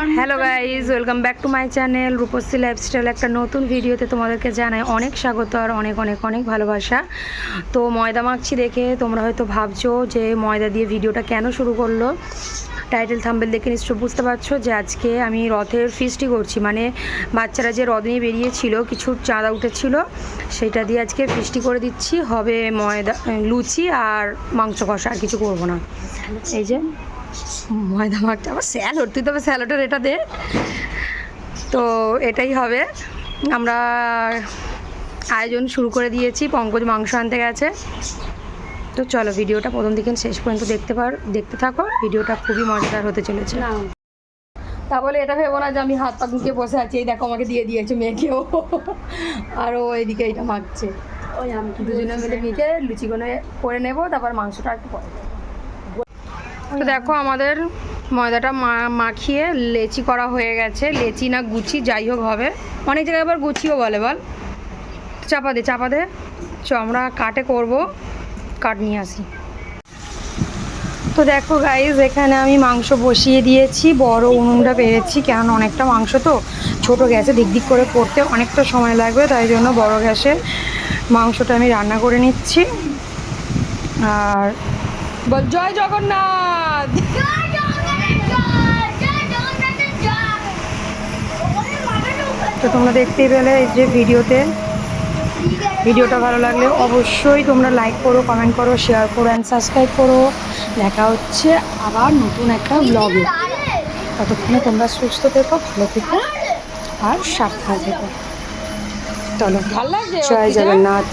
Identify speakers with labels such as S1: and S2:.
S1: আমার
S2: hello guys welcome back to my channel Rupashree lifestyle একটা নতুন ভিডিওতে তোমাদেরকে জানাই অনেক স্বাগত আর অনেক অনেক অনেক ভালোবাসা। তো ময়দা মাখছি দেখে তোমরা হয়তো ভাবছ যে ময়দা দিয়ে ভিডিওটা কেন শুরু করল? টাইটেল থাম্বেল দেখে নিশ্চয় বুঝতে পারছ যে আজকে আমি রথের ফিস্টই করছি। মানে বাচ্চারা যে রথ নিয়ে বেরিয়েছিল কিছু চাঁদা উঠেছিল সেটা দিয়ে আজকে ফিস্টি করে দিচ্ছি। হবে ময়দা লুচি আর মাংস কষা আর কিছু করব না। এই যে ময়দা মাখতে আবার স্যালোড তুই তবে স্যালোডের এটা দে। তো এটাই হবে। আমরা আয়োজন শুরু করে দিয়েছি পঙ্কজ মাংস আনতে গেছে। তো চলো ভিডিওটা প্রথম দিকে শেষ পর্যন্ত দেখতে পার দেখতে থাকো। ভিডিওটা খুবই মজাদার হতে চলেছে। তা বলে এটা ভেবো না যে আমি হাত পা মুখে বসে আছি। এই দেখো আমাকে দিয়ে দিয়েছে মেয়েকেও। আর ও এদিকে এটা মাখছে।
S1: ওই আমি
S2: দুজনে মিলে মিখে লুচিগুলো করে নেব তারপর মাংসটা একটু পরে তো দেখো আমাদের ময়দাটা মাখিয়ে লেচি করা হয়ে গেছে। লেচি না গুচি যাই হোক হবে। অনেক জায়গায় আবার গুচিও বলে, বল। চাপা দে চাপা দে। চ, আমরা কাটে করব। কাট নিয়ে আসি। তো দেখো গাইজ এখানে আমি মাংস বসিয়ে দিয়েছি। বড় উনুনটা পেরেছি, কেন অনেকটা মাংস তো। ছোট গ্যাসে দিক দিক করে করতে অনেকটা সময় লাগবে, তাই জন্য বড় গ্যাসে মাংসটা আমি রান্না করে নিচ্ছি। আর বল জয় জগন্নাথ! তো তোমরা দেখতেই পেলে এই যে ভিডিওতে। ভিডিওটা ভালো লাগলে অবশ্যই তোমরা লাইক করো কমেন্ট করো শেয়ার করো অ্যান্ড সাবস্ক্রাইব করো। দেখা হচ্ছে আবার নতুন একটা ব্লগে ততক্ষণে তোমরা সুস্থ থেকো ভালো থেকো আর সাবধান থেকো। চলো
S1: ভালো লাগছে
S2: জয় জগন্নাথ।